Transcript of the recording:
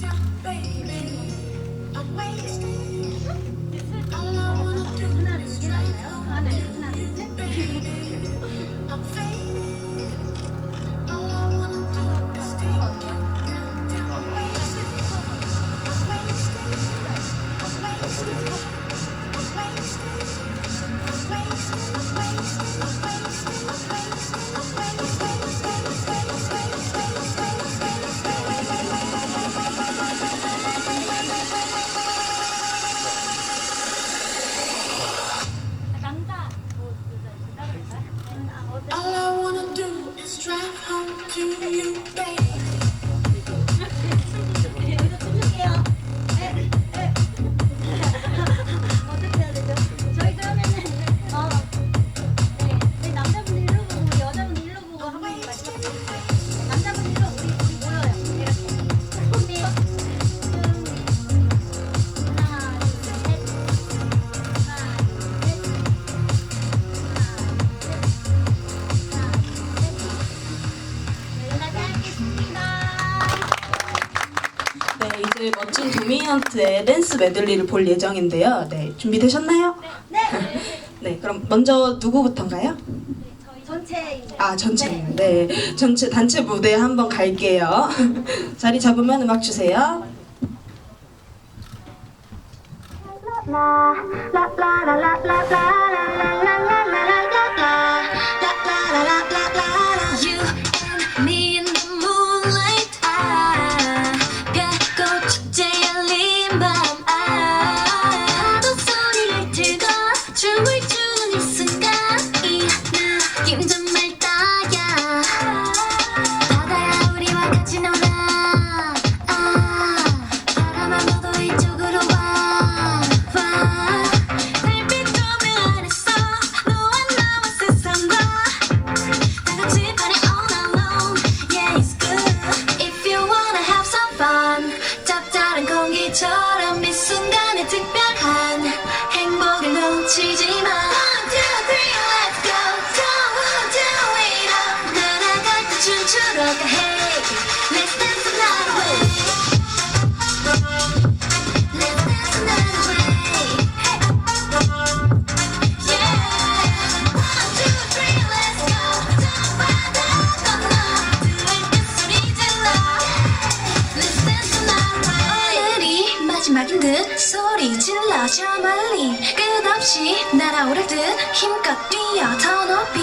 남자 to you, 네. 네, 이제 멋진 도미넌트의 댄스 메들리를 볼 예정인데요. 네, 준비되셨나요? 네. 네, 그럼 먼저 누구부터인가요? 저희 전체 아, 전체. 네, 전체 단체 무대 한번 갈게요. 자리 잡으면 음악 주세요. You 특별한 행복을 놓치지 마 One, two, three, let's go Don't do it all 날아갈 때 춤추러 가 마지막인 듯 소리 질러 저 멀리. 끝없이 날아오를 듯 힘껏 뛰어 더 높이